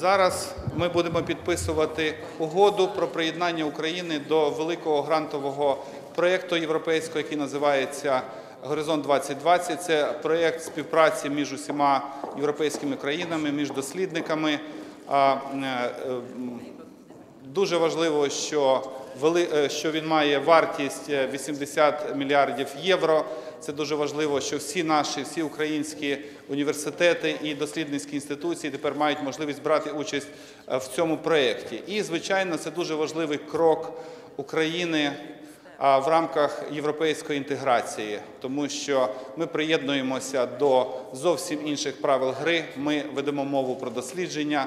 Зараз ми будемо підписувати угоду про приєднання України до великого грантового проєкту європейського, який називається Горизонт 2020. Це проєкт співпраці між усіма європейськими країнами, між дослідниками. Е, е, Дуже важливо, що, е, що він має вартість е, 80 мільярдів євро. Це дуже важливо, що всі наші, всі українські університети і дослідницькі інституції тепер мають можливість брати участь е, в цьому проєкті. І, звичайно, це дуже важливий крок України в рамках європейської інтеграції, тому що ми приєднуємося до зовсім інших правил гри. Ми ведемо мову про дослідження,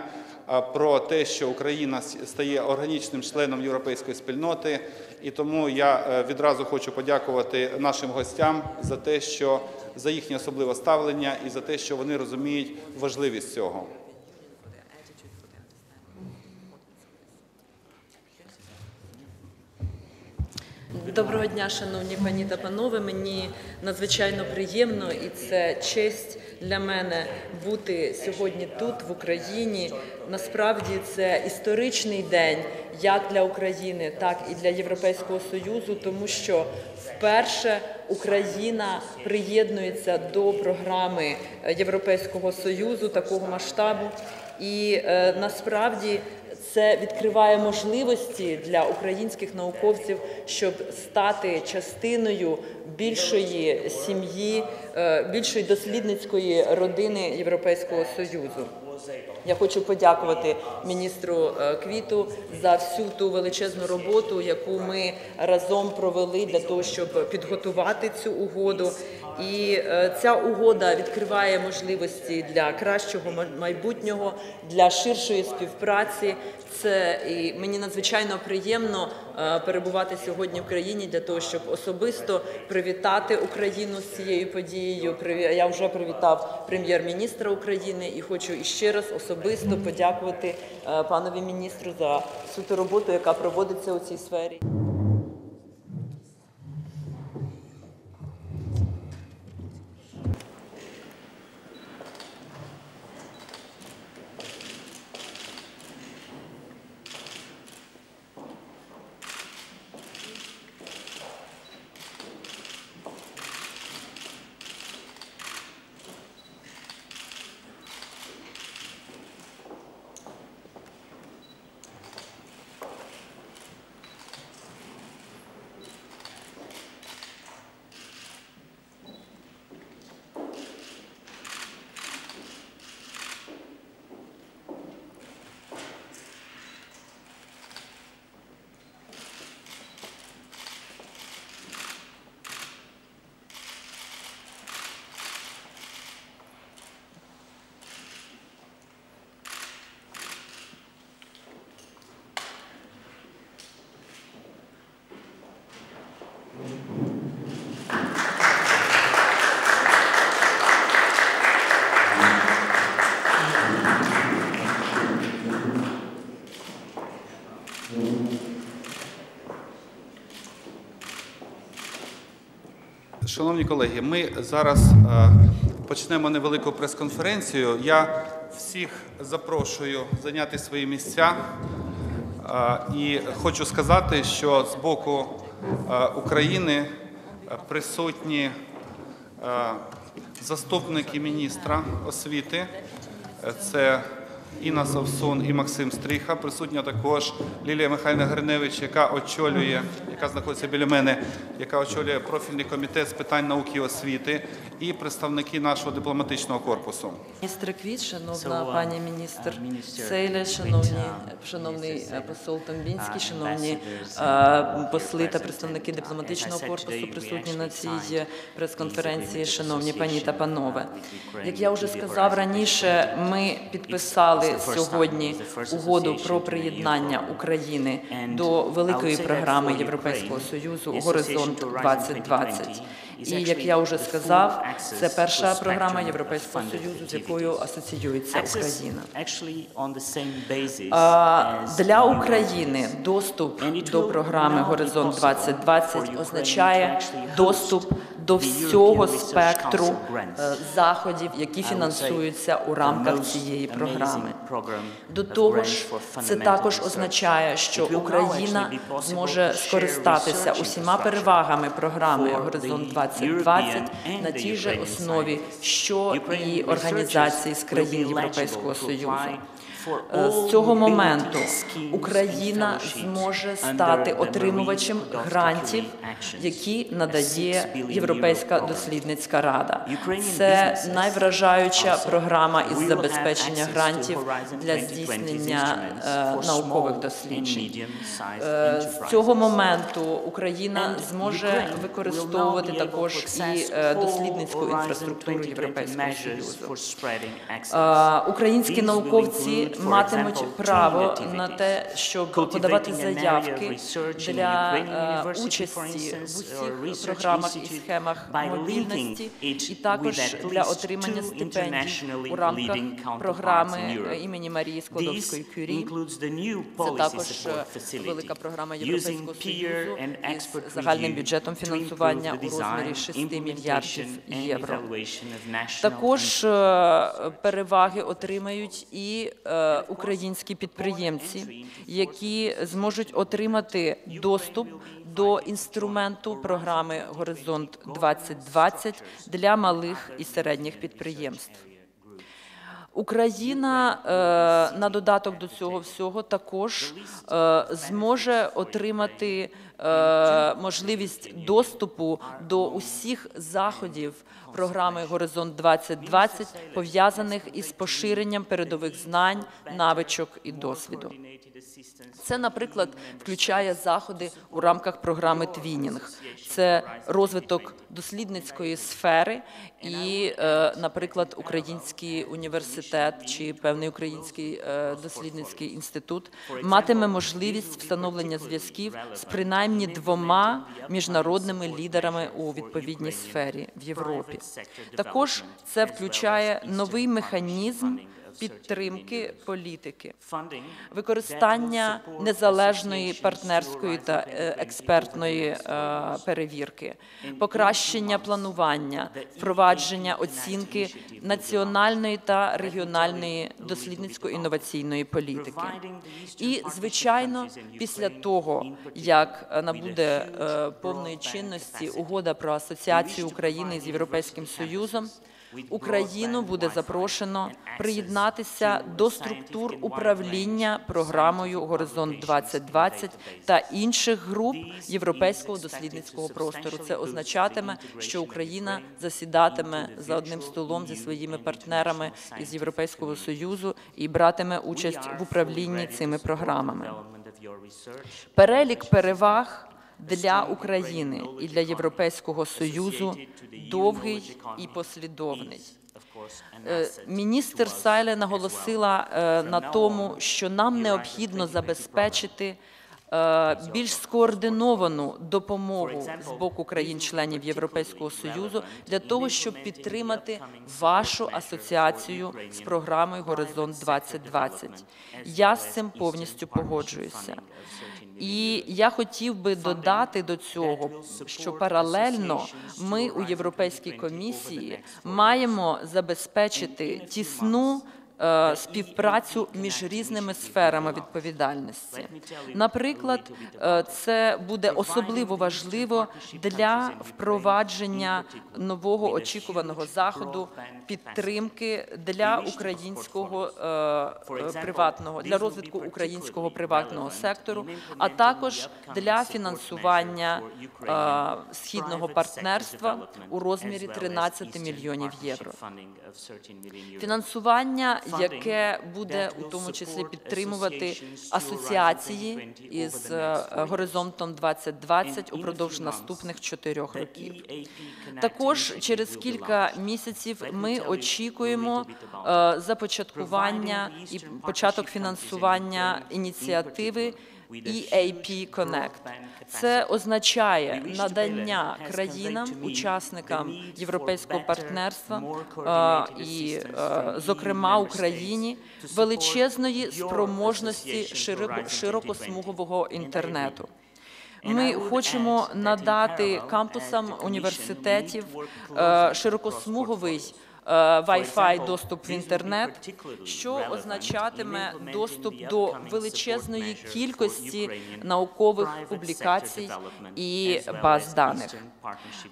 про те, що Україна стає органічним членом європейської спільноти. І тому я е, відразу хочу подякувати нашим гостям за те, що за їхнє особливе ставлення і за те, що вони розуміють важливість цього. Доброго дня, шановні пані та панове. Мені надзвичайно приємно і це честь для мене бути сьогодні тут, в Україні. Насправді це історичний день як для України, так і для Європейського Союзу, тому що вперше Україна приєднується до програми Європейського Союзу такого масштабу. І е, насправді це відкриває можливості для українських науковців, щоб стати частиною більшої сім'ї, е, більшої дослідницької родини Європейського Союзу. Я хочу подякувати міністру е, Квіту за всю ту величезну роботу, яку ми разом провели для того, щоб підготувати цю угоду. І е, ця угода відкриває можливості для кращого майбутнього, для ширшої співпраці. Це і мені надзвичайно приємно е, перебувати сьогодні в країні для того, щоб особисто привітати Україну з цією подією. Я вже привітав прем'єр-міністра України і хочу іще раз особисто подякувати е, панові міністру за суто роботу, яка проводиться у цій сфері. Шановні колеги, ми зараз е, почнемо невелику прес-конференцію. Я всіх запрошую зайняти свої місця. Е, І хочу сказати, що з боку е, України присутні заступники міністра освіти. Це Інна Савсун і Максим Стріха. Присутня також Лілія Михайлівна Гриневич, яка очолює, яка знаходиться біля мене, яка очолює профільний комітет з питань науки і освіти, і представники нашого дипломатичного корпусу. Міністр Квіт, шановна пані міністр Квіт, шановні шановний е, посол Тамбінський, шановні е, посли та представники дипломатичного корпусу присутні на цій прес-конференції, шановні пані та панове. Як я вже сказав раніше, ми підписали Time, сьогодні угоду про приєднання. України до великої програми Європейського Союзу Горизонт association to Horizon 2020. 2020 І як я вже сказав, це перша програма Європейського Союзу, з якою асоціюється Україна. Для України доступ до програми Горизонт possible 2020 for Ukraine означає доступ до всього спектру е, заходів, які фінансуються у рамках цієї програми. До того ж, це також означає, що Україна зможе скористатися усіма перевагами програми Горизонт the 2020 European and на тій же основі, що і організації з країн Європейського Союзу. Е, З цього моменту Україна зможе стати отримувачем грантів, які надає 6 billion Європейська дослідницька рада. Це найвражаюча програма із забезпечення грантів для 2020's здійснення е, наукових досліджень. Е, З цього моменту Україна зможе використовувати також і е, дослідницьку інфраструктуру 2020 Європейського Союзу. Е, Українські науковці матимуть право на те, щоб подавати заявки для е, участі в усіх програмах і схемах мобільності, і також для отримання стипендій у рамках програми е, імені Марії Складовської Кюрі. Це також е, велика програма Європейського Союзу із загальним бюджетом фінансування у розмірі design, 6 implementation мільярдів євро. Також е, переваги отримають і е, українські підприємці, які зможуть отримати доступ до інструменту програми Горизонт 2020 для малих і середніх підприємств. Україна е, на додаток до цього всього також е, зможе отримати е, можливість доступу до усіх заходів програми Горизонт 2020 пов'язаних із поширенням передових знань, навичок і досвіду. Це, наприклад, включає заходи у рамках програми Твінінг. Це розвиток дослідницької сфери, і, е, наприклад, Український університет чи певний український е, дослідницький інститут матиме можливість встановлення зв'язків з принаймні двома міжнародними лідерами у відповідній сфері в Європі. Також це включає новий механізм підтримки політики використання незалежної партнерської та е, експертної е, перевірки, покращення планування, впровадження оцінки національної та регіональної дослідницько-інноваційної політики. І звичайно, після того як е, набуде повної чинності угода про асоціацію України з Європейським Союзом. Україну буде запрошено приєднатися до структур управління програмою Горизонт 2020 та інших груп європейського дослідницького простору. Це означатиме, що Україна засідатиме за одним столом зі своїми партнерами із Європейського союзу і братиме участь в управлінні цими програмами. Перелік переваг для України і для Європейського союзу довгий і послідовний. Е, Міністр Сайле наголосила е, на тому, що нам необхідно забезпечити е, більш скоординовану допомогу з боку країн-членів Європейського союзу для того, щоб підтримати вашу асоціацію з програмою Горизонт 2020. Я з цим повністю погоджуюся. І я хотів би додати до цього, що паралельно ми у Європейській комісії маємо забезпечити тісну співпрацю між різними сферами відповідальності. Наприклад, е, це буде особливо важливо для впровадження нового очікуваного заходу підтримки для українського е, е, приватного для розвитку українського приватного сектору, а також для фінансування е, східного партнерства у розмірі 13 мільйонів євро. Фінансування, яке буде у тому числі підтримувати асоціації із е, горизонтом 2020 упродовж наступних чотирьох років. Також через кілька місяців ми очікуємо е, започаткування і початок фінансування ініціативи EAP Connect. Це означає надання країнам, учасникам європейського партнерства е, і, е, зокрема, Україні величезної спроможності широко- широкосмугового інтернету. Ми хочемо надати кампусам університетів е, широкосмуговий Wi-Fi доступ в інтернет, що означатиме доступ до величезної кількості наукових публікацій і баз даних.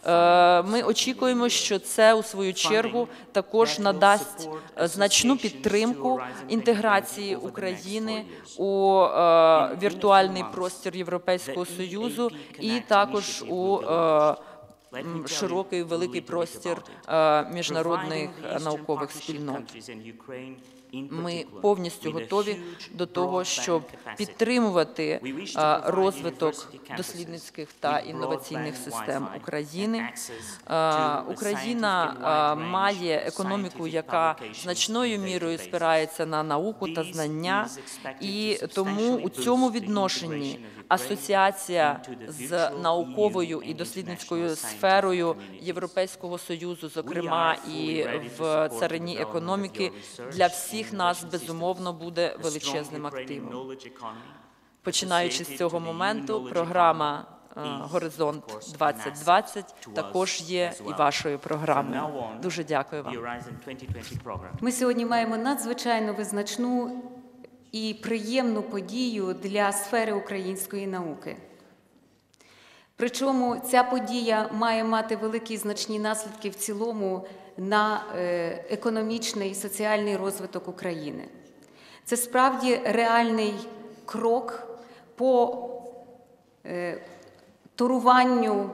Е, Ми очікуємо, що це у свою чергу також надасть е, значну підтримку інтеграції України у е, віртуальний простір Європейського союзу і також у е, широкий великий простір міжнародних наукових спільнот. Ми повністю готові до того, щоб підтримувати розвиток дослідницьких та інноваційних систем України. Україна має економіку, яка значною мірою спирається на науку та знання, і тому у цьому відношенні асоціація з науковою і дослідницькою сферою Європейського союзу, зокрема і в царині економіки, для всіх нас безумовно буде величезним активом. Починаючи з цього моменту, програма е, Горизонт 2020 також є і вашою програмою. Дуже дякую вам. Ми сьогодні маємо надзвичайно визначну і приємну подію для сфери української науки. Причому ця подія має мати великі значні наслідки в цілому на е, економічний і соціальний розвиток України. Це справді реальний крок по е, туруванню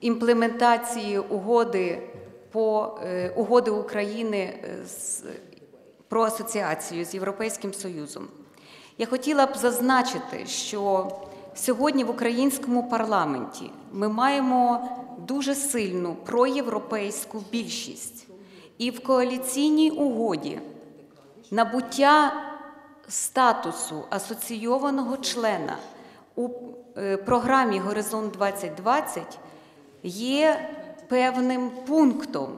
імплементації угоди по е, угоди України з, про асоціацію з Європейським Союзом. Я хотіла б зазначити, що сьогодні в українському парламенті ми маємо дуже сильну проєвропейську більшість, і в коаліційній угоді набуття статусу асоційованого члена у е, програмі Горизонт 2020 є певним пунктом.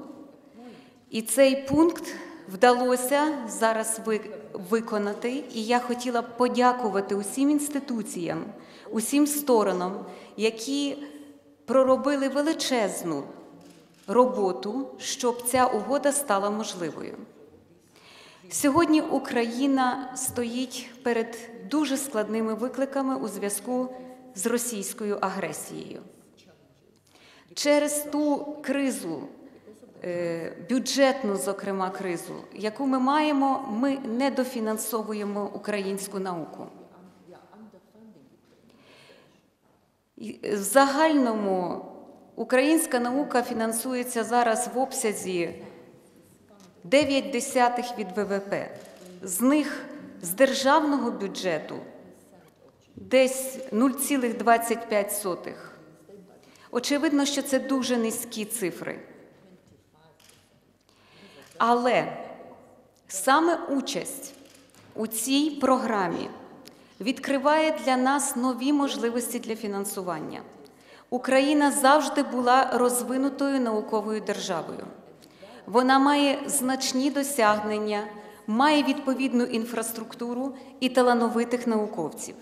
І цей пункт вдалося зараз ви- виконати. І я хотіла б подякувати усім інституціям, усім сторонам, які проробили величезну роботу, щоб ця угода стала можливою. Сьогодні Україна стоїть перед дуже складними викликами у зв'язку з російською агресією. Через ту кризу, бюджетну, зокрема, кризу, яку ми маємо, ми недофінансовуємо українську науку. В загальному українська наука фінансується зараз в обсязі 9 десятих від ВВП. З них з державного бюджету десь 0,25. Очевидно, що це дуже низькі цифри. Але саме участь у цій програмі відкриває для нас нові можливості для фінансування. Україна завжди була розвинутою науковою державою. Вона має значні досягнення, має відповідну інфраструктуру і талановитих науковців.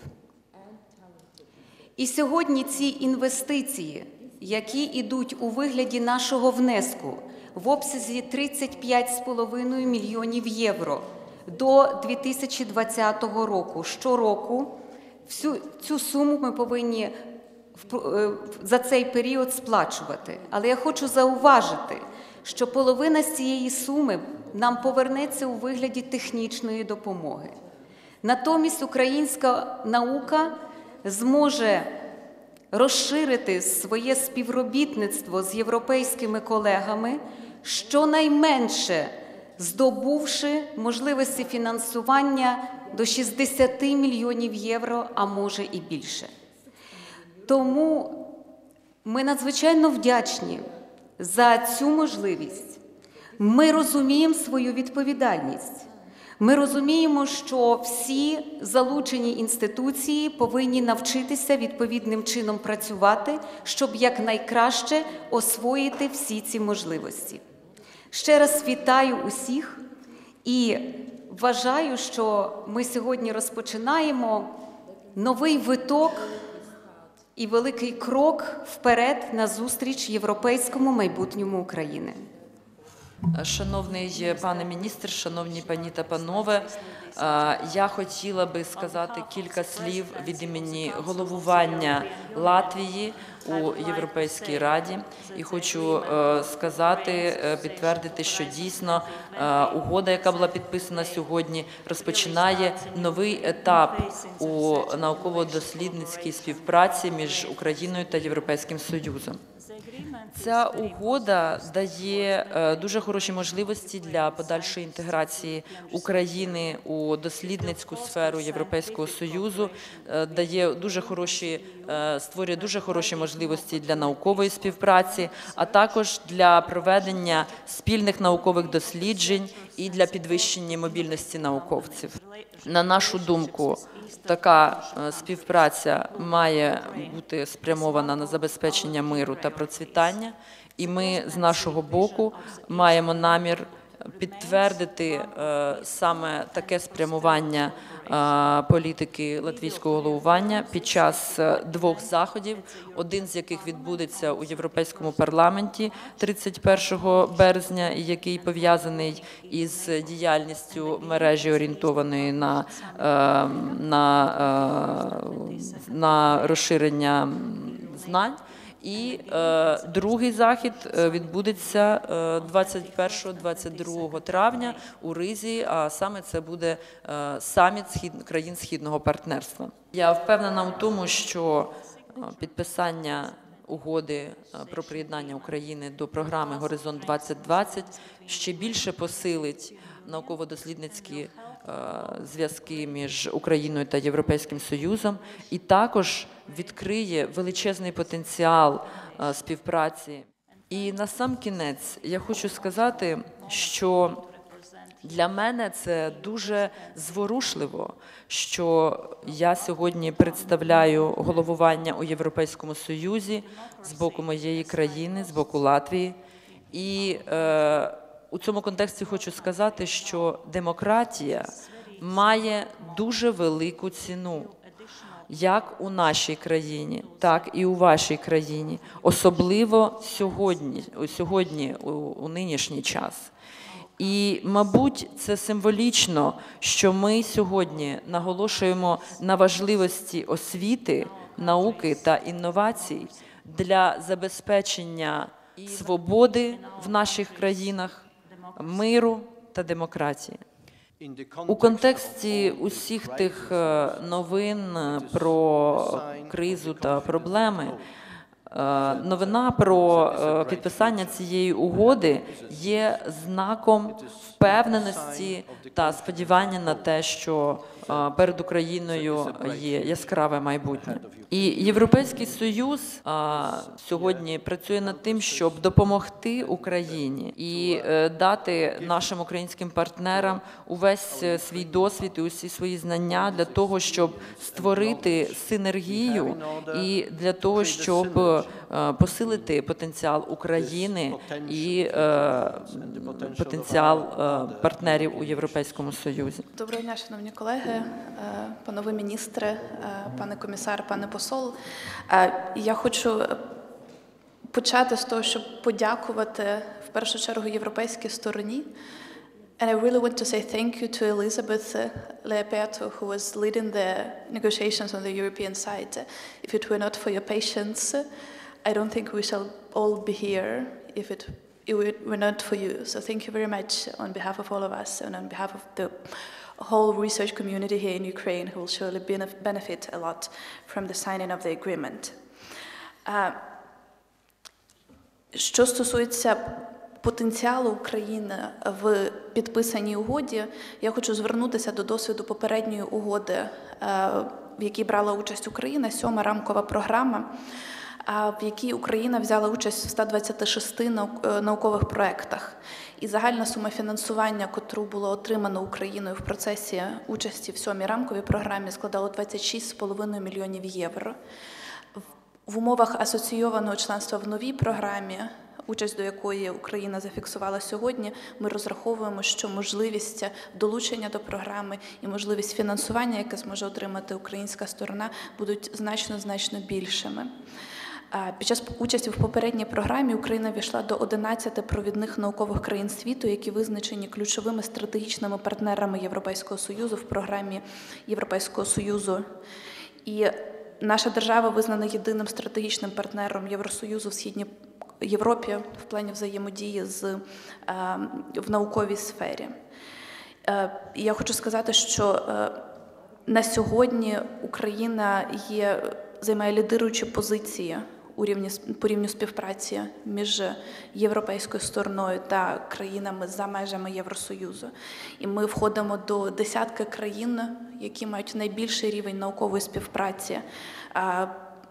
І сьогодні ці інвестиції, які йдуть у вигляді нашого внеску в обсязі 35,5 мільйонів євро до 2020 року, щороку, всю цю суму ми повинні е, за цей період сплачувати. Але я хочу зауважити, що половина з цієї суми нам повернеться у вигляді технічної допомоги. Натомість українська наука зможе розширити своє співробітництво з європейськими колегами, щонайменше здобувши можливості фінансування до 60 мільйонів євро, а може і більше. Тому ми надзвичайно вдячні за цю можливість. Ми розуміємо свою відповідальність. Ми розуміємо, що всі залучені інституції повинні навчитися відповідним чином працювати, щоб якнайкраще освоїти всі ці можливості. Ще раз вітаю усіх і вважаю, що ми сьогодні розпочинаємо новий виток і великий крок вперед назустріч європейському майбутньому України. Шановний пане міністр, шановні пані та панове, е, я хотіла би сказати кілька слів від імені головування Латвії у Європейській Раді. І хочу е, сказати, е, підтвердити, що дійсно е, угода, яка була підписана сьогодні, розпочинає новий етап у науково-дослідницькій співпраці між Україною та Європейським Союзом. Ця угода дає е, дуже хороші можливості для подальшої інтеграції України у дослідницьку сферу Європейського союзу, е, дає дуже хороші е, створює дуже хороші можливості для наукової співпраці, а також для проведення спільних наукових досліджень і для підвищення мобільності науковців. На нашу думку, така е, співпраця має бути спрямована на забезпечення миру та процвітання, і ми з нашого боку маємо намір підтвердити е, саме таке спрямування політики латвійського головування під час е, двох заходів, один з яких відбудеться у Європейському парламенті 31 березня, який пов'язаний із діяльністю мережі орієнтованої на, е, на, е, на розширення знань. І е, другий захід е, відбудеться е, 21-22 травня у Ризі, а саме це буде е, саміт схід, країн східного партнерства. Я впевнена у тому, що е, підписання угоди е, про приєднання України до програми Горизонт 2020 ще більше посилить науково-дослідницькі е, зв'язки між Україною та Європейським Союзом, і також відкриє величезний потенціал е, співпраці. І на сам кінець я хочу сказати, що для мене це дуже зворушливо, що я сьогодні представляю головування у Європейському Союзі з боку моєї країни, з боку Латвії. І е, у цьому контексті хочу сказати, що демократія має дуже велику ціну. Як у нашій країні, так і у вашій країні, особливо сьогодні, сьогодні у, у нинішній час. І, мабуть, це символічно, що ми сьогодні наголошуємо на важливості освіти, науки та інновацій для забезпечення свободи в наших країнах, миру та демократії. У контексті усіх тих е, новин е, про кризу та проблеми. Е, Новина про е, підписання цієї угоди є знаком впевненості та сподівання на те, що е, перед Україною є яскраве майбутнє. І Європейський Союз сьогодні працює над тим, щоб допомогти Україні і дати нашим українським партнерам увесь свій досвід і усі свої знання для того, щоб створити синергію і для того, щоб е, посилити потенціал України і е, потенціал е, партнерів у Європейському Союзі. Доброго дня, шановні колеги, панове міністри, пане комісар, пане посол. Я хочу почати з того, щоб подякувати в першу чергу європейській стороні. And I really want to say thank you to Elizabeth uh, Leoperto, who was leading the negotiations on the European side. If it were not for your patience, I don't think we shall all be here if it, it were not for you. So thank you very much on behalf of all of us and on behalf of the whole research community here in Ukraine, who will surely benef- benefit a lot from the signing of the agreement. Uh, що стосується потенціалу України в підписаній угоді, я хочу звернутися до досвіду попередньої угоди, е, в якій брала участь Україна, сьома рамкова програма, в якій Україна взяла участь в 126 е, наукових проєктах. І загальна сума фінансування, котру було отримано Україною в процесі участі в сьомій рамковій програмі, складало 26,5 мільйонів євро. В умовах асоційованого членства в новій програмі участь до якої Україна зафіксувала сьогодні, ми розраховуємо, що можливість долучення до програми і можливість фінансування, яке зможе отримати українська сторона, будуть значно значно більшими. Під час участі в попередній програмі Україна війшла до 11 провідних наукових країн світу, які визначені ключовими стратегічними партнерами Європейського союзу в програмі Європейського союзу. І наша держава визнана єдиним стратегічним партнером Євросоюзу в східній Європі в плані взаємодії з е, в науковій сфері. Е, Я хочу сказати, що е, на сьогодні Україна є, займає лідируючі позиції у рівні по рівню співпраці між європейською стороною та країнами за межами Євросоюзу. І ми входимо до десятки країн, які мають найбільший рівень наукової співпраці.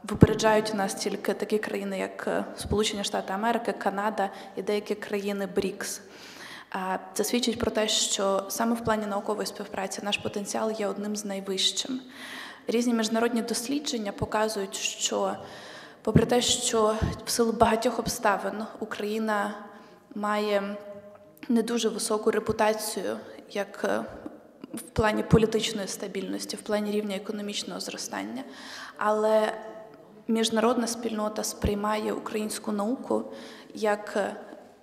Випереджають нас тільки такі країни, як е, Сполучені Штати Америки, Канада і деякі країни БРІКС. Це свідчить про те, що саме в плані наукової співпраці наш потенціал є одним з найвищим. Різні міжнародні дослідження показують, що, попри те, що в силу багатьох обставин Україна має не дуже високу репутацію як е, в плані політичної стабільності, в плані рівня економічного зростання, але міжнародна спільнота сприймає українську науку як е,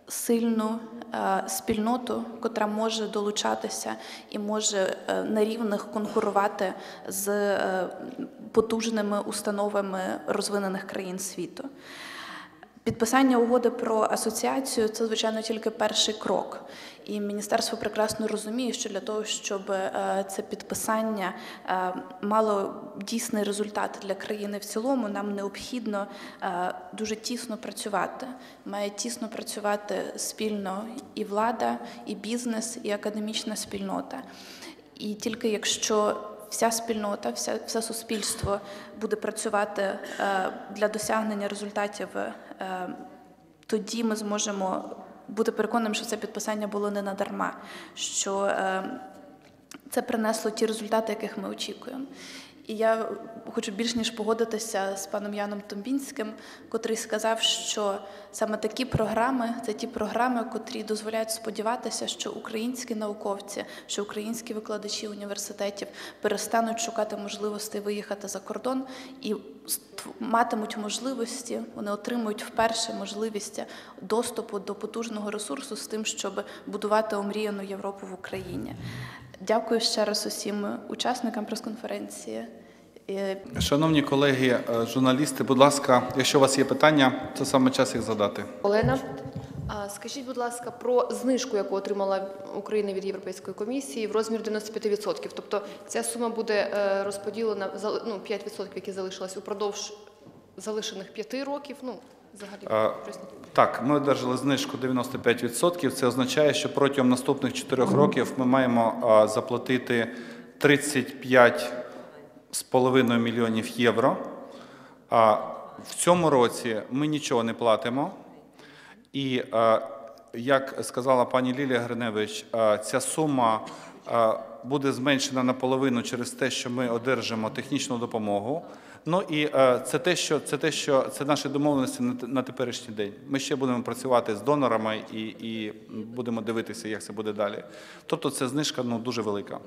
сильну е, спільноту, котра може долучатися і може е, на рівних конкурувати з потужними установами розвинених країн світу. Підписання угоди про асоціацію це, звичайно, тільки перший крок. І міністерство прекрасно розуміє, що для того, щоб е, це підписання е, мало дійсний результат для країни в цілому, нам необхідно е, дуже тісно працювати. Має тісно працювати спільно і влада, і бізнес, і академічна спільнота. І тільки якщо вся спільнота, вся, все суспільство буде працювати е, для досягнення результатів, е, тоді ми зможемо бути переконаним, що це підписання було не надарма, що е, це принесло ті результати, яких ми очікуємо. І я хочу більш ніж погодитися з паном Яном Томбінським, котрий сказав, що саме такі програми це ті програми, котрі дозволяють сподіватися, що українські науковці, що українські викладачі університетів перестануть шукати можливості виїхати за кордон і матимуть можливості, вони отримують вперше можливість доступу до потужного ресурсу з тим, щоб будувати омріяну Європу в Україні. Дякую ще раз усім учасникам прес-конференції. Шановні колеги, е, журналісти, будь ласка, якщо у вас є питання, це саме час їх задати. Олена, скажіть, будь ласка, про знижку, яку отримала Україна від Європейської комісії в розмір 95%. Тобто ця сума буде е, розподілена за ну, 5%, які залишились упродовж залишених 5 років. Ну, взагалі. Так, ми одержали знижку 95%. Це означає, що протягом наступних 4 років ми маємо заплатити 35,5 мільйонів євро. А в цьому році ми нічого не платимо. І як сказала пані Лілія Гриневич, ця сума буде зменшена наполовину через те, що ми одержимо технічну допомогу. Ну і е, це те, що це те, що це наші домовленості на теперішній день. Ми ще будемо працювати з донорами і, і будемо дивитися, як це буде далі. Тобто, це знижка ну дуже велика.